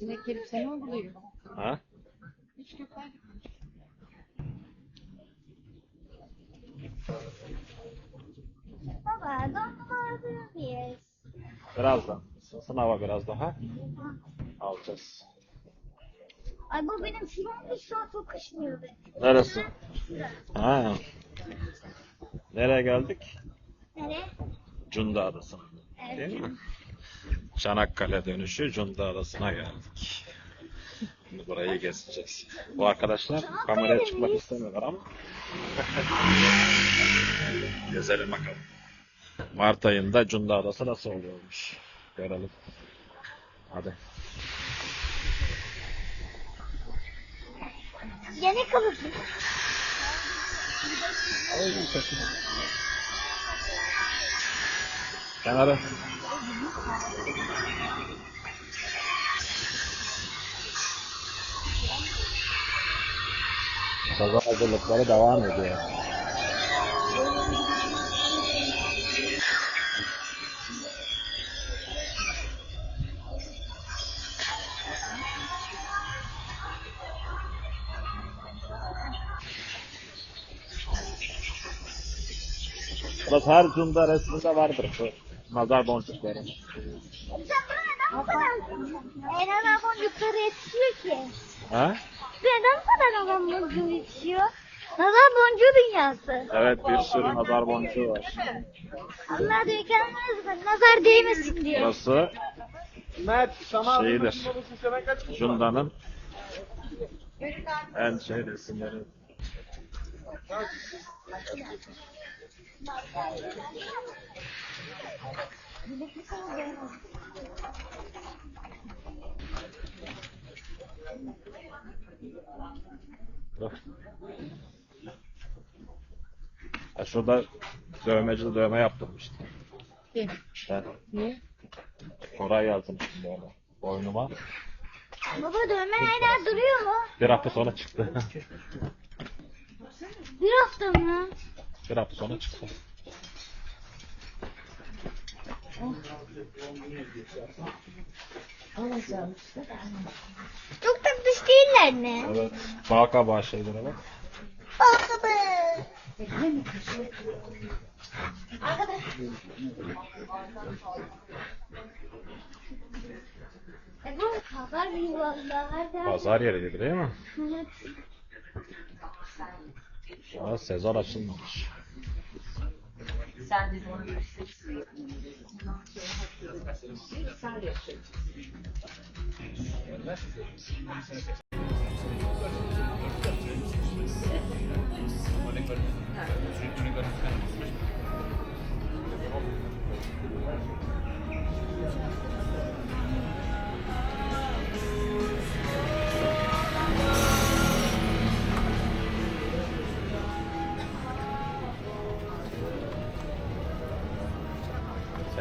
Sinek gelip seni mi buluyor? Ha? Hiç köpek. Baba dondurma alabilir miyiz? Birazdan. Sınava biraz daha. Alacağız. Ay bu benim şuram şu an çok kaşınıyor benim. Neresi? Ha. Nereye geldik? Nereye? Cunda Adası'na. Değil mi? Çanakkale dönüşü Cunda Adası'na geldik. Burayı gezeceğiz. Bu arkadaşlar kameraya çıkmak istemiyorlar ama. Gezelim bakalım. Mart ayında Cunda Adası nasıl oluyormuş. Görelim. Hadi. Yine kalırsın. Canada. भगवान जो हो गया प्रसार चुनता रहे चुनता बार प्रसार nazar boncukları. Buna neden boncukları yetişiyor ki? Ha? Neden bu kadar nazar boncuğu yetişiyor? Nazar boncuğu dünyası. Evet bir sürü nazar boncuğu var. Allah diyor kendiniz nazar değmesin diyor. Burası Mert, sana Şeydir. Cunda'nın en şey resimleri. Ya şurada dövmeci dövme yaptırmıştı. Kim? Ben Niye? Koray yazmıştım böyle boynuma. Baba dövme hala duruyor mu? Bir hafta sonra çıktı. Bir hafta mı? Sonra çıktı. Alacağım işte. Çok tatlış değiller mi? Evet. Bağ kabağı şeylere bak. Baba be. E bu pazar günü vallahi. Pazar yeri gibi değil mi? Evet. Daha sezon açılmamış. Sen de onu gösterirsin. Sen.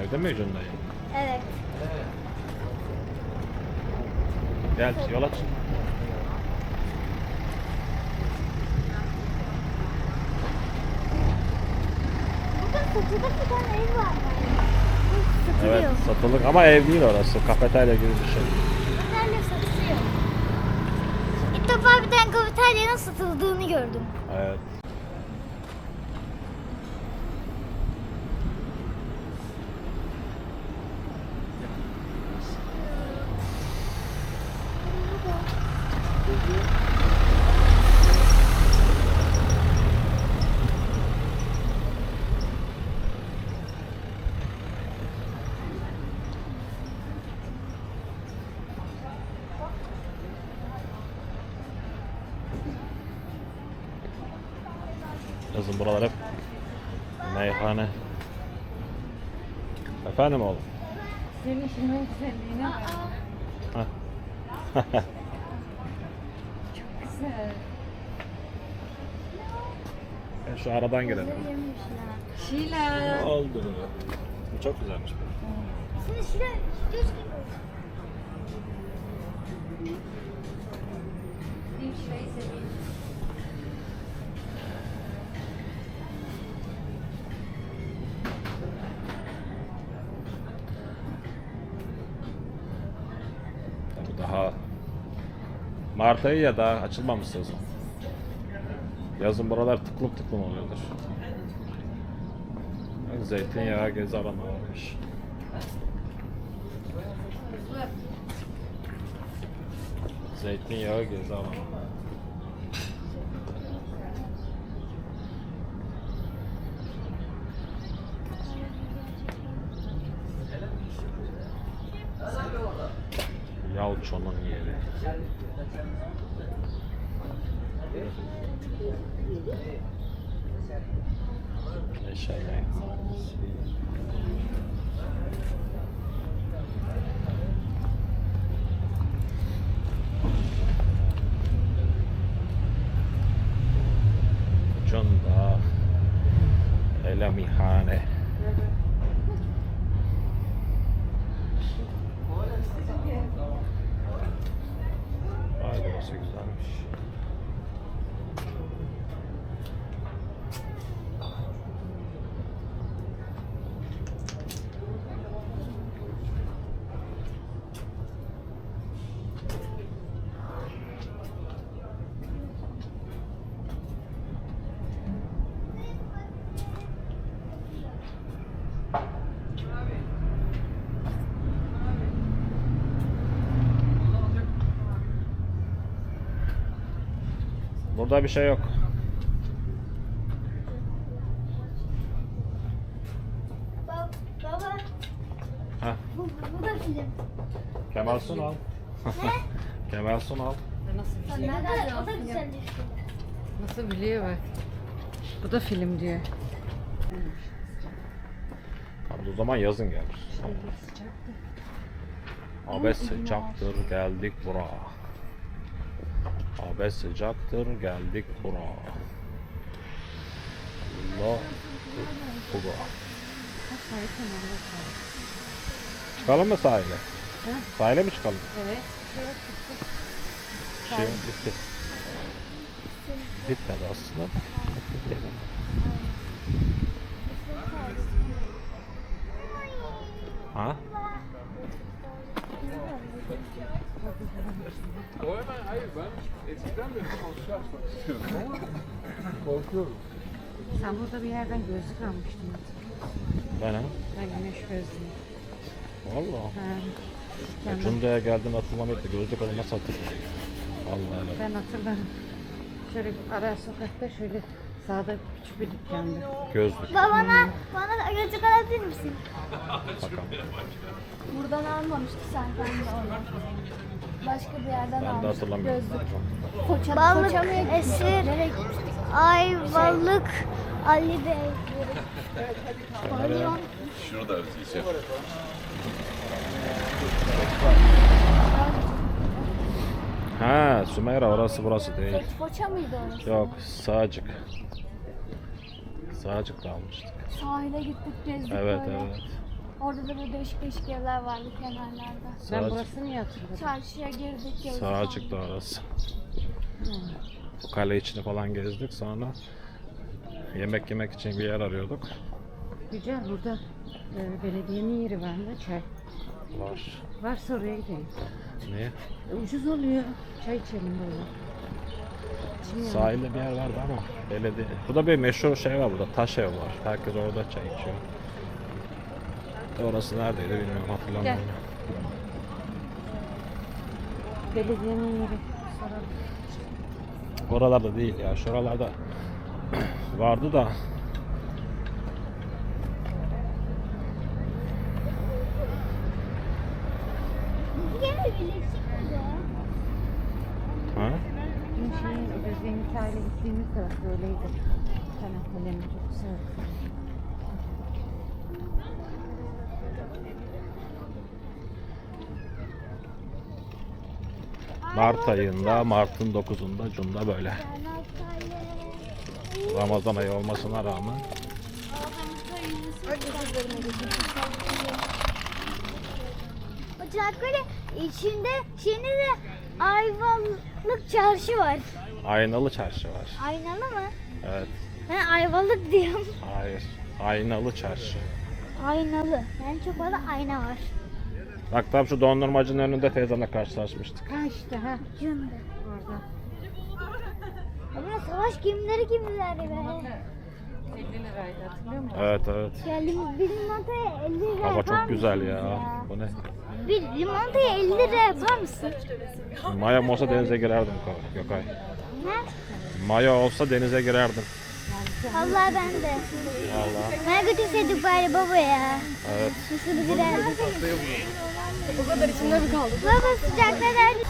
Sevdin mi Cunda'yı? Evet. Gel yol aç. Burada satılık bir tane ev var. Satılıyor. Evet satılık ama ev değil orası. Kafeterya gibi bir şey. Kafeterya satılıyor. İlk defa bir tane kafeteryanın satıldığını gördüm. Evet. Yazın buralar hep meyhane. Efendim oğlum. Senin şunun güzelliğine bak. Güzel. Ben şu aradan girelim. Şila. Oldu. Bu çok güzelmiş. Şuraya düz Bir şurayı seveyim. Bu da Daha Mart ayı ya daha açılmamış sezon. Yazın buralar tıklım tıklım oluyordur. Zeytinyağı gezi alanı varmış. Zeytinyağı gezi alanı. Yalço'nun yeri. Neşeli. Cunda Elamihane. Vay burası güzelmiş. Burada bir şey yok. Baba, baba Heh. bu, bu da film. Kemal Sunal. Kemal Sunal. Nasıl bir şey? o da güzel bir film. Nasıl biliyor bak. Bu da film diyor. Abi o zaman yazın gelir. Abi sıcaktır geldik bura. Abi sıcaktır geldik bura. Allah bura. Çıkalım mı sahile? Sahile mi çıkalım? Evet. Şey bitti. Bitmedi aslında. Bitti. Ha? O hemen hayır ben eskiden beri konuşu açmak istiyorum ama korkuyorum. Sen burada bir yerden gözlük almıştın. Ben ha? Ben güneş gözlüğü. Valla. Ha. Ben, Cunda'ya geldim hatırlamıyor da gözlük olmaz hatırlıyorum. Vallahi öyle. ben hatırlarım. Şöyle ara sokakta şöyle sağda küçük bir dükkandı. Gözlük. Babana, bana gözlük alabilir misin? Bakalım. Buradan almamıştı sen kendi onu. Başka bir yerden Ben de almıştı. hatırlamıyorum. Koça, Balık, esir, ayvalık, Ali Bey. Pavyon. Ha Sümeyra orası burası değil. Foça mıydı orası? Yok sağcık. Sağcık da almıştık. Sahile gittik gezdik Evet böyle. evet. Orada da böyle değişik değişik evler vardı kenarlarda. Ben Sağcık. burasını iyi hatırladım. Çarşıya girdik gezdik. Sağcık da orası. Bu kale içini falan gezdik sonra yemek yemek için bir yer arıyorduk. Güzel burada e, belediyenin yeri var mı? Çay. Var. Varsa oraya gidelim. Niye? E, ucuz oluyor. Çay içelim böyle. Sahilde bir yer vardı ama belediye. Burada bir meşhur şey var burada. Taş ev var. Herkes orada çay içiyor. Orası neredeydi bilmiyorum hatırlamıyorum. Belediyenin yeri. Oralarda değil ya. Şuralarda vardı da ha? Dün şey, Gözde'nin sahile gittiğimiz taraf böyleydi. Çok güzel. Mart ayında, Mart'ın 9'unda Cunda böyle. Ramazan ayı olmasına rağmen O Çanakkale içinde şimdi de Ayvalık çarşı var. aynalı çarşı var. Aynalı mı? Evet. Ben Ayvalık diyorum. Hayır. Aynalı çarşı. Aynalı. Yani çok fazla ayna var. Bak tam şu dondurmacının önünde teyzemle karşılaşmıştık. Ha işte ha. Cunda. Orada. Ama savaş gemileri gemileri be. 50 liraydı hatırlıyor musun? Evet evet. Ya lim, bir limonataya 50 lira Hava çok güzel mısınız ya. Bu ne? Bir limonataya 50 lira yapar mısın? Maya olsa denize girerdim Gökay. Ne? Maya olsa denize girerdim. Allah ben de. Vallahi. Bana götürseydik bari baba ya. Evet. Nasıl girerdik? Bu kadar içinde mi kaldı? Baba sıcakta nerede?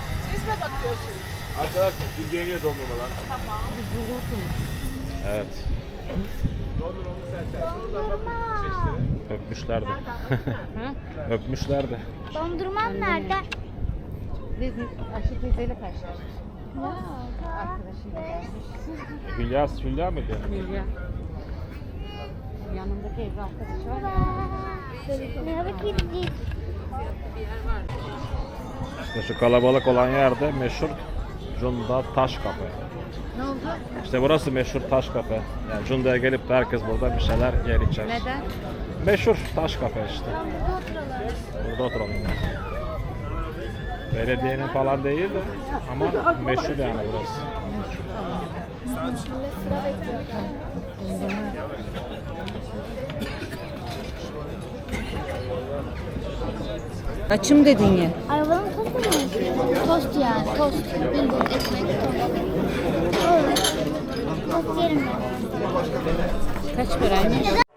Arkadaşlar bir geliyor dondurmalar. Evet. Dondurma. Öpmüşlerdi. Öpmüşlerdi. Dondurman nerede? Biz Ayşe teyzeyle karşılaştık. Arkadaşıyla gelmiş. Hülya, Hülya mıydı? Hülya. Yanındaki evli arkadaşı var ya. Merhaba kedicik. İşte şu kalabalık olan yerde meşhur Cunda Taş Kafe. Ne oldu? İşte burası meşhur Taş Kafe. Yani Cunda'ya gelip de herkes burada bir şeyler yer içer. Neden? Meşhur Taş Kafe işte. Burada oturalım. Burada oturalım. Belediyenin falan değil de ama meşhur yani burası. Açım dedin ya. Arabanın tostu mu? Tost yani. Tost. Bildiğin ekmek tost. Tost yerim ben. Kaç paraymış?